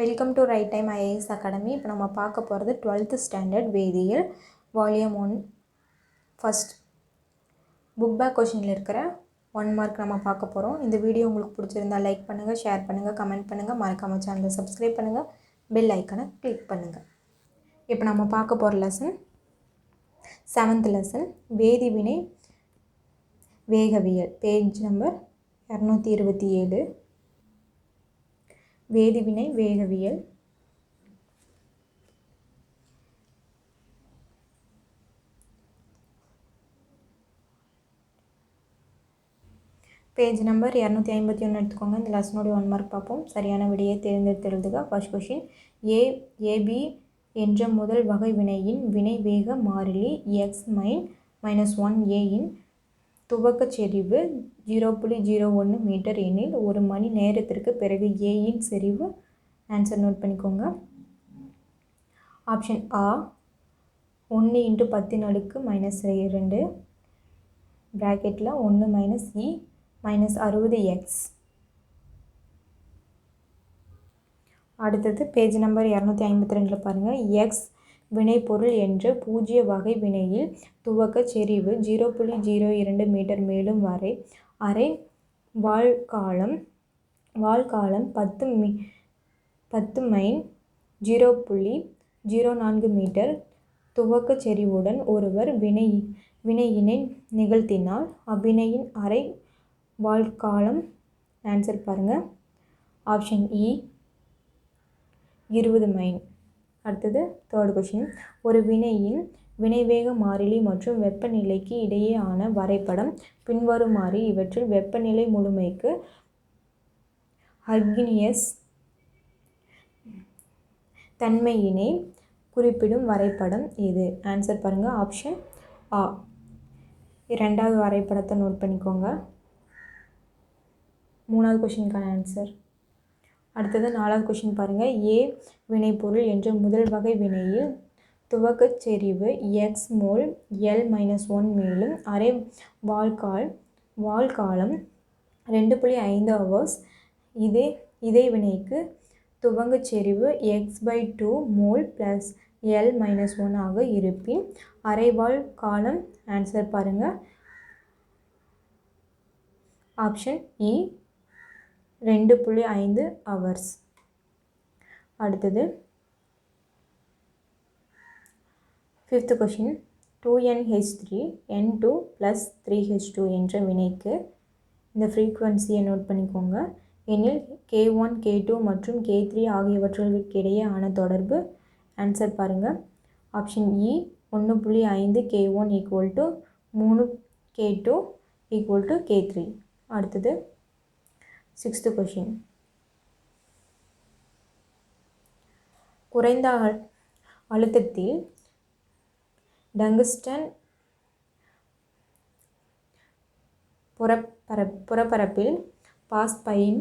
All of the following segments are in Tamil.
Welcome to right time IAS academy இப்போ நம்ம பார்க்க போகிறது டுவெல்த்து ஸ்டாண்டர்ட் வேதியியல் volume one first book back கொஷினில் இருக்கிற ஒன் மார்க் நம்ம பார்க்க போகிறோம் இந்த வீடியோ உங்களுக்கு பிடிச்சிருந்தா லைக் பண்ணுங்கள் ஷேர் பண்ணுங்கள் கமெண்ட் பண்ணுங்கள் மறக்காம சேனலை சப்ஸ்கிரைப் பண்ணுங்கள் பெல் ஐக்கனை கிளிக் பண்ணுங்கள் இப்போ நம்ம பார்க்க போகிற லெசன் செவன்த் லெசன் வேதிவினை வேகவியல். பேஜ் நம்பர் இரநூத்தி இருபத்தி ஏழு. வேதிவினை வேகவியல். பேஜ் நம்பர் இரநூத்தி ஐம்பத்தி ஒன்று எடுத்துக்கோங்க. இந்த லெசனோடைய ஒன் மார்க் பார்ப்போம். சரியான விடையை தேர்ந்தெடுத்து எழுதுக. ஃபர்ஸ்ட் கொஷின் ஏ ஏபி என்ற முதல் வகை வினையின் வினை வேக மாறிலி எக்ஸ் மைன் மைனஸ் ஒன் ஏயின் துவக்கச் செறிவு ஜீரோ புள்ளி ஜீரோ ஒன்று மீட்டர் எனில் ஒரு மணி நேரத்திற்கு பிறகு ஏயின் செறிவு ஆன்சர் நோட் பண்ணிக்கோங்க. ஆப்ஷன் ஆ ஒன்று இன்ட்டு பத்து நாளுக்கு மைனஸ் ரெண்டு ப்ராக்கெட்டில் ஒன்று மைனஸ் இ e, மைனஸ் அறுபது எக்ஸ் அடுத்தது பேஜ் நம்பர் இரநூத்தி ஐம்பத்தி ரெண்டில் பாருங்கள் எக்ஸ் வினைப்பொருள் என்ற பூஜ்ய வகை வினையில் துவக்க செறிவு ஜீரோ புள்ளி ஜீரோ இரண்டு மீட்டர் மேலும் வரை. அரை வாழ்காலம் வாழ்காலம் பத்து மீ பத்து மைன் ஜீரோ புள்ளி ஜீரோ நான்கு மீட்டர். துவக்க செறிவுடன் ஒருவர் வினை வினையினை நிகழ்த்தினால் அவ்வினையின் அரை வாழ்காலம் ஆன்சர் பாருங்கள் ஆப்ஷன் இ இருபது மைன் அடுத்தது தேர்ட் கொஷின் ஒரு வினையின் வினைவேக மாறிலி மற்றும் வெப்பநிலைக்கு இடையேயான வரைபடம் பின்வருமாறு இவற்றில் வெப்பநிலை முழுமைக்கு ஹர்கினியஸ் தன்மையினை குறிப்பிடும் வரைபடம் எது ஆன்சர் பாருங்கள் ஆப்ஷன் ஆ ரெண்டாவது வரைபடத்தை நோட் பண்ணிக்கோங்க. மூணாவது கொஷினுக்கான ஆன்சர் அடுத்தது நாலாவது கொஷின் பாருங்கள் ஏ வினைப்பொருள் என்ற முதல் வகை வினையில் துவக்கச் செறிவு x mole L minus one மேலும் அரை வாழ்கால் வாழ்காலம் ரெண்டு புள்ளி ஐந்து ஹவர்ஸ் இதே இதே வினைக்கு துவங்கச் செறிவு x by two mole plus L minus one ஆக இருப்பின் அரைவாள் காலம் ஆன்சர் பாருங்கள் ஆப்ஷன் இ e ரெண்டு புள்ளி ஐந்து ஹவர்ஸ் அடுத்தது fifth question two N H three N two plus three H two என்ற வினைக்கு இந்த ஃப்ரீக்குவன்சியை நோட் பண்ணிக்கோங்க. எனில் கே ஒன் கே டூ மற்றும் கே த்ரீ ஆகியவற்றுக்கு ஆன தொடர்பு ஆன்சர் பாருங்கள் ஆப்ஷன் இ e, ஒன்று புள்ளி ஐந்து கே ஒன் ஈக்குவல் டு மூணு K two equal to K three அடுத்தது சிக்ஸ்த்து கொஷின் குறைந்த அழுத்தத்தில் டங்கஸ்டன் புறப்பர புறப்பரப்பில் பாஸ்பைன்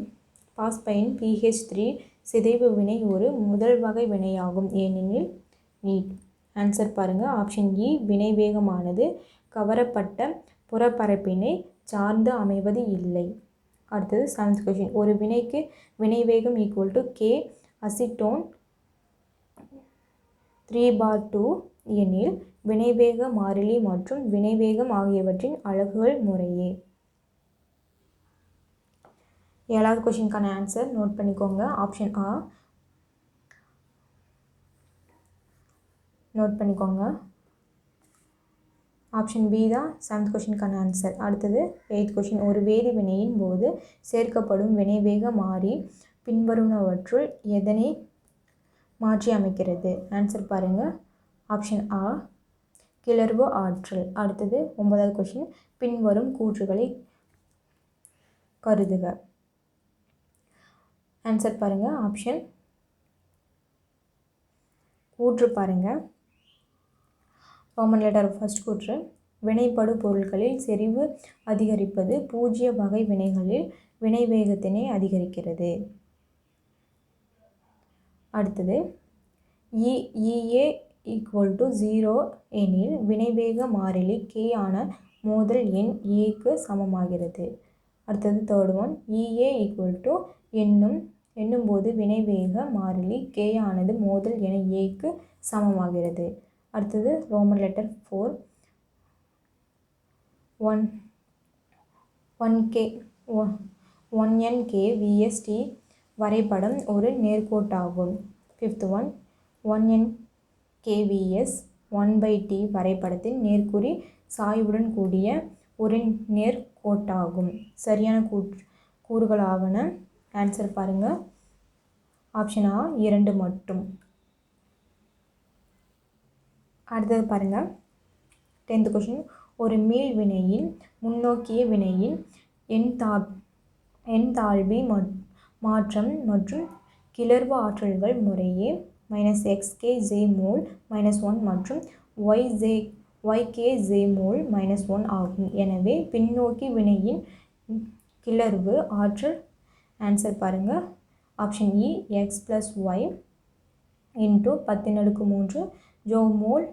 பாஸ்பைன் பிஹெச் த்ரீ சிதைவு வினை ஒரு முதல் வகை வினையாகும். ஏனெனில் நீட். ஆன்சர் பாருங்கள் ஆப்ஷன் இ வினை வேகமானது கவரப்பட்ட புறப்பரப்பினை சார்ந்து அமைவது இல்லை. அடுத்தது செவன்த் கொஷின் ஒரு வினைக்கு வினை வேகம் equal to K acetone three bar two எனில் வினைவேக மாறிலி மற்றும் வினைவேகம் ஆகியவற்றின் அழகுகள் முறையே. ஏழாவது கொஷினுக்கான ஆன்சர் நோட் பண்ணிக்கோங்க. ஆப்ஷன் ஆ நோட் பண்ணிக்கோங்க. ஆப்ஷன் பி தான் செவன்த் கொஷினுக்கான ஆன்சர் அடுத்தது எயித் கொஷின் ஒரு வேதி வினையின் போது சேர்க்கப்படும் வினைவேக மாறி பின்வருவனவற்றுள் எதனை மாற்றி அமைக்கிறது? ஆன்சர் பாருங்கள் ஆப்ஷன் ஆ கிளர்வு ஆற்றல். அடுத்தது ஒன்பதாவது கொஷின் பின்வரும் கூற்றுகளை கருதுக. ஆன்சர் பாருங்கள் ஆப்ஷன் கூற்று பாருங்கள் காமன் லெட்டர் ஃபஸ்ட் கூற்று வினைப்படு பொருட்களில் செறிவு அதிகரிப்பது பூஜ்ய வகை வினைகளில் வினை வேகத்தினை அதிகரிக்கிறது. அடுத்தது E EA equal to zero எனில் வினைவேக மாறிலி கே ஆன மோதல் எண் ஏக்கு சமமாகிறது. அடுத்தது third one EA equal to என்னும் என்னும்போது வினைவேக மாறிலி கே ஆனது மோதல் என ஏக்கு சமமாகிறது. அடுத்தது Roman letter four one one K one N K VST வரைபடம் ஒரு நேர்கோட்டாகும். Fifth one one N KVS one by T வரைபடத்தின் நேர்குறி சாய்வுடன் கூடிய ஒரு நேர்கோட்டாகும். சரியான கூற்று கூறுகளாவன ஆன்சர் பாருங்கள் ஆப்ஷன் ஆ இரண்டு மட்டும். அடுத்தது பாருங்கள் டென்த் கொஷின் ஒரு மீள் வினையின் முன்னோக்கிய வினையின் எண்தா எண்தாழ்வி மாற்றம் மற்றும் கிளர்வு ஆற்றல்கள் முறையே minus XK J mole minus one மற்றும் Y J YK J mole minus one ஆகும். எனவே பின்னோக்கி வினையின் கிளர்வு ஆற்றல் ஆன்சர் பாருங்கள் ஆப்ஷன் இ எக்ஸ் ப்ளஸ் ஒய் இன்ட்டு பத்து நடுக்கு மூன்று ஜோ மோல்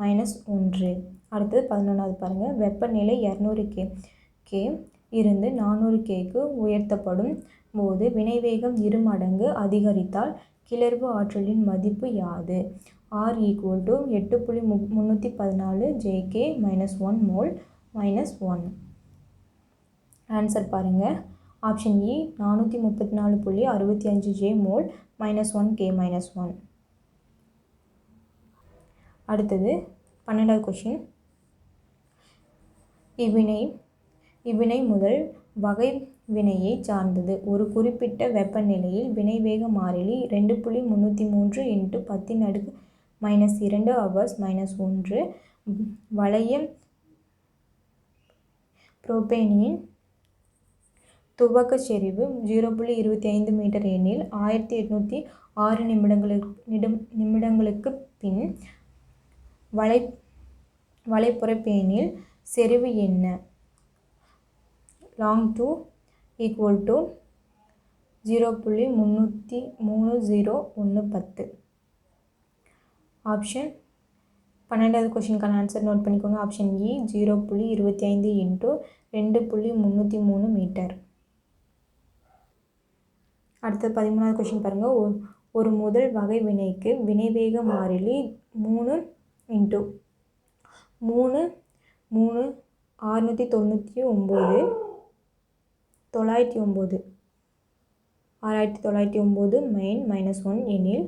மைனஸ் ஒன்று. அடுத்தது பதினொன்றாவது பாருங்கள் வெப்பநிலை இரநூறு கே கே இருந்து நானூறு கேக்கு உயர்த்தப்படும் போது வினைவேகம் இரு மடங்கு அதிகரித்தால் கிளர்வு ஆற்றலின் மதிப்பு யாது? ஆர் ஈக்குவல் டு எட்டு புள்ளி மு முந்நூற்றி பதினாலு JK minus one mole minus one answer பாருங்கள் ஆப்ஷன் இ நானூற்றி முப்பத்தி நாலு புள்ளி அறுபத்தி அஞ்சு J mole minus one K minus one அடுத்தது பன்னெண்டாவது கொஷின் இவ்வினை இவ்வினை முதல் வகை வினையை சார்ந்தது. ஒரு குறிப்பிட்ட வெப்பநிலையில் வினைவேக மாறிலி ரெண்டு புள்ளி முந்நூற்றி மூன்று இன்ட்டு பத்தின் அடுக்கு மைனஸ் இரண்டு அவர்ஸ் மைனஸ் ஒன்று. வளைய புரோபேனியின் துவக்க செறிவு ஜீரோ புள்ளி இருபத்தி ஐந்து மீட்டர் எண்ணில் ஆயிரத்தி எட்நூற்றி ஆறு நிமிடங்களுக்கு நிடம் நிமிடங்களுக்கு பின் வலை வலைப்புறப்பேனில் செறிவு என்ன? Log two equal to zero புள்ளி முந்நூற்றி மூணு ஜீரோ ஒன்று பத்து. ஆப்ஷன் பன்னெண்டாவது கொஷினுக்கான ஆன்சர் நோட் பண்ணிக்கோங்க. ஆப்ஷன் இ ஜீரோ புள்ளி இருபத்தி ஐந்து இன்ட்டு ரெண்டு புள்ளி முந்நூற்றி மூணு மீட்டர் அடுத்தது பதிமூணாவது கொஷின் பாருங்கள் ஒரு முதல் வகை வினைக்கு வினைவேக மாறிலி மூணு இன்ட்டு மூணு மூணு ஆறுநூற்றி தொண்ணூற்றி ஒம்பது தொள்ளாயிரத்தி ஒம்பது. ஆறாயிரத்தி தொள்ளாயிரத்தி ஒம்பது மைன் மைனஸ் ஒன் எனில்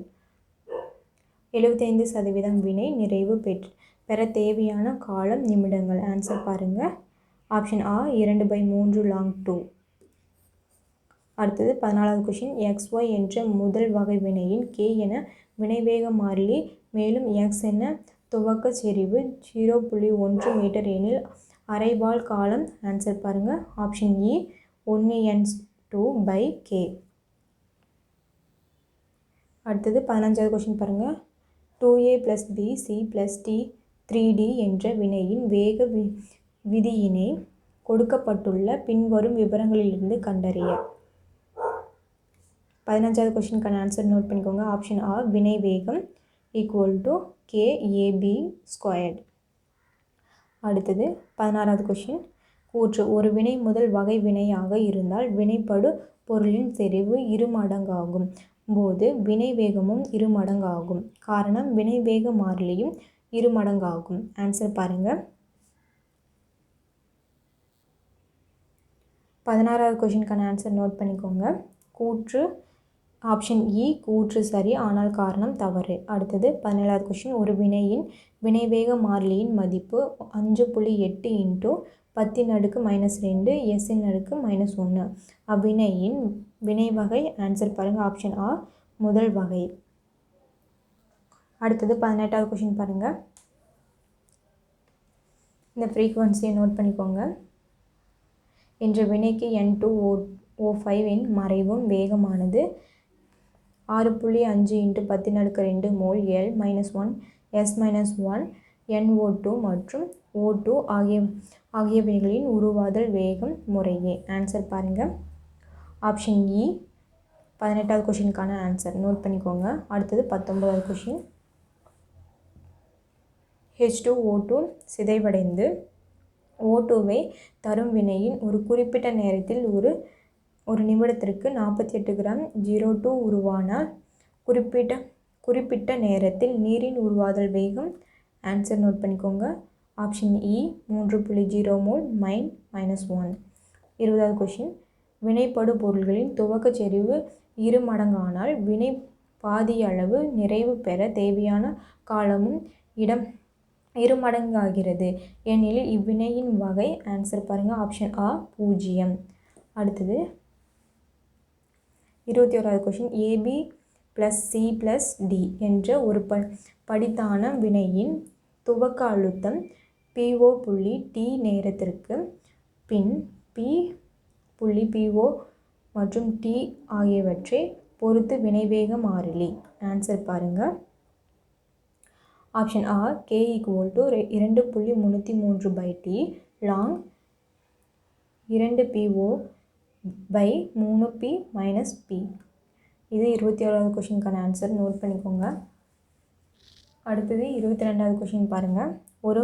எழுபத்தைந்து சதவீதம் வினை நிறைவு பெற்று பெற தேவையான காலம் நிமிடங்கள். ஆன்சர் பாருங்கள் ஆப்ஷன் ஆ இரண்டு பை மூன்று லாங் டூ அடுத்தது பதினாலாவது கொஷின் எக்ஸ் ஒய் என்ற முதல் வகை வினையின் கே என வினைவேக மாறிலி மேலும் எக்ஸ் என துவக்க செறிவு ஜீரோ புள்ளி ஒன்று மீட்டர் எனில் அரைபால் காலம் ஆன்சர் பாருங்கள் ஆப்ஷன் இ ஒன்று என்ஸ் டூ பை கே அடுத்தது பதினஞ்சாவது கொஷின் பாருங்கள் two A plus B C plus D three D என்ற வினையின் வேக வி விதியினை கொடுக்கப்பட்டுள்ள பின்வரும் விவரங்களிலிருந்து கண்டறிய. பதினஞ்சாவது கொஷினுக்கான ஆன்சர் நோட் பண்ணிக்கோங்க. ஆப்ஷன் ஆ வினை வேகம் equal to K AB squared அடுத்தது பதினாறாவது கொஷின் கூற்று ஒரு வினை முதல் வகை வினையாக இருந்தால் வினைப்படு பொருளின் செறிவு இரு மடங்காகும். போது வினை வேகமும் இரு மடங்காகும். காரணம் வினை வேக மாறிலியும் இரு மடங்காகும். ஆன்சர் பாருங்கள் பதினாறாவது கொஷினுக்கான ஆன்சர் நோட் பண்ணிக்கோங்க. கூற்று ஆப்ஷன் இ e, கூற்று சரி ஆனால் காரணம் தவறு. அடுத்தது பதினேழாவது கொஷின் ஒரு வினையின் வினைவேக மாறிலியின் மதிப்பு அஞ்சு புள்ளி எட்டு இன்ட்டு பத்தின் அடுக்கு மைனஸ் ரெண்டு எஸ்ஸின் அடுக்கு மைனஸ் ஒன்று அவ்வினையின் வினை வகை ஆன்சர் பாருங்கள் ஆப்ஷன் ஆ முதல் வகை. அடுத்தது பதினெட்டாவது கொஷின் பாருங்கள் இந்த ஃப்ரீக்குவன்சியை நோட் பண்ணிக்கோங்க. என்ற வினைக்கு என் two O O five in மறைவும் வேகமானது. ஆறு புள்ளி அஞ்சு இன்ட்டு பத்து நடுக்க ரெண்டு mole L minus one S minus one NO two மற்றும் ஓ டூ ஆகிய ஆகியவைகளின் உருவாதல் வேகம் முறையே. ஆன்சர் பாருங்கள் ஆப்ஷன் இ பதினெட்டாவது கொஷினுக்கான ஆன்சர் நோட் பண்ணிக்கோங்க. அடுத்தது பத்தொன்பதாவது question H two O two சிதைவடைந்து O டூவை தரும் வினையின் ஒரு குறிப்பிட்ட நேரத்தில் ஒரு ஒரு நிமிடத்திற்கு நாற்பத்தி எட்டு கிராம் ஜீரோ டூ உருவானால் குறிப்பிட்ட குறிப்பிட்ட நேரத்தில் நீரின் உருவாதல் வேகம். ஆன்சர் நோட் பண்ணிக்கோங்க. ஆப்ஷன் இ e, மூன்று புள்ளி ஜீரோ மோல் மைன் மைனஸ் ஒன் இருபதாவது கொஷின் வினைப்படு பொருள்களின் துவக்கச் செறிவு இரு மடங்கானால் வினை பாதியளவு நிறைவு பெற தேவையான காலமும் இடம் இரு மடங்காகிறது. எனில் இவ்வினையின் வகை. ஆன்சர் பாருங்கள் ஆப்ஷன் ஆ பூஜ்ஜியம். அடுத்தது. இருபத்தி ஓராவது question AB plus C plus D என்ற ஒரு ப படித்தான வினையின் துவக்க அழுத்தம் பிஓ புள்ளி டி நேரத்திற்கு பின் பி புள்ளி பிஓ மற்றும் டி ஆகியவற்றை பொறுத்து வினைவேக மாறிலி. ஆன்சர் பாருங்கள் ஆப்ஷன் ஆ கே ஈக்குவல் டு இரண்டு புள்ளி முந்நூற்றி மூன்று பை டி லாங் இரண்டு பிஓ பை மூணு பி மைனஸ் பி இது இருபத்தி ஏழாவது கொஷினுக்கான ஆன்சர் நோட் பண்ணிக்கோங்க. அடுத்தது இருபத்தி ரெண்டாவது கொஷின் பாருங்கள் ஒரு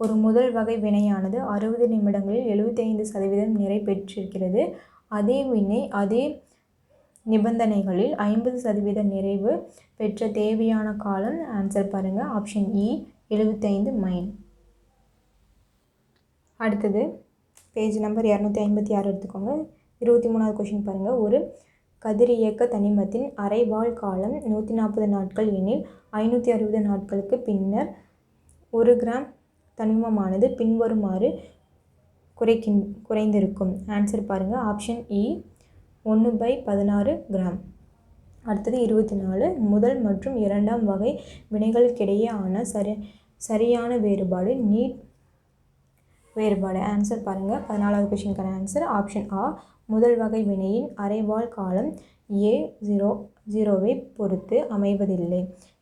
ஒரு முதல் வகை வினையானது அறுபது நிமிடங்களில் எழுபத்தைந்து சதவீதம் நிறை பெற்றிருக்கிறது. அதே வினை அதே நிபந்தனைகளில் ஐம்பது சதவீத நிறைவு பெற்ற தேவையான காலம் ஆன்சர் பாருங்கள் ஆப்ஷன் இ எழுபத்தைந்து மைல் அடுத்தது பேஜ் நம்பர் இரநூத்தி ஐம்பத்தி ஆறு எடுத்துக்கோங்க. இருபத்தி மூணாவது கொஷின் பாருங்கள் ஒரு கதிரியக்க தனிமத்தின் அரைவாழ் காலம் நூற்றி நாற்பது நாட்கள் எனில் ஐநூற்றி அறுபது நாட்களுக்கு பின்னர் ஒரு கிராம் தனிமமானது பின்வருமாறு குறைக்கின் குறைந்திருக்கும். ஆன்சர் பாருங்கள் ஆப்ஷன் இ ஒன்று பை பதினாறு கிராம். அடுத்தது இருபத்தி நாலு முதல் மற்றும் இரண்டாம் வகை வினைகளுக்கிடையே ஆன சரி சரியான வேறுபாடு நீட் வேறுபாடு. ஆன்சர் பாருங்கள் பதினாலாவது கொஷினுக்கான ஆன்சர் ஆப்ஷன் ஆ முதல் வகை வினையின் அரைவாழ் காலம் ஏ ஜீரோ ஜீரோவை பொறுத்து அமைவதில்லை.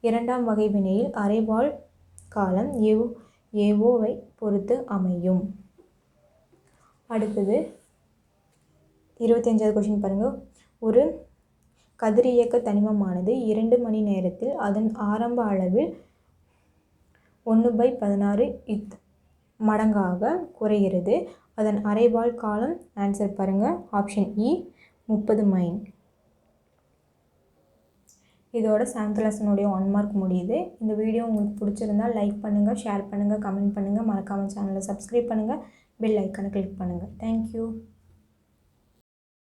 இரண்டாம் வகை வினையில் அரைவாழ் காலம் ஏ ஏஓவை பொறுத்து அமையும். அடுத்தது இருபத்தஞ்சாவது கொஷின் பாருங்கள் ஒரு கதிரியக்க தனிமமானது இரண்டு மணி நேரத்தில் அதன் ஆரம்ப அளவில் ஒன்று பை பதினாறு இத் மடங்காக குறைகிறது. அதன் அரைவாழ் காலம் ஆன்சர் பாருங்கள் ஆப்ஷன் இ முப்பது மைன் இதோட செவன்த் லெசனுடைய ஒன் மார்க் முடியுது. இந்த வீடியோ உங்களுக்கு பிடிச்சிருந்தால் லைக் பண்ணுங்கள் ஷேர் பண்ணுங்கள் கமெண்ட் பண்ணுங்கள் மறக்காமல் சேனலை சப்ஸ்கிரைப் பண்ணுங்கள் பெல் ஐக்கனை கிளிக் பண்ணுங்கள் தேங்க்யூ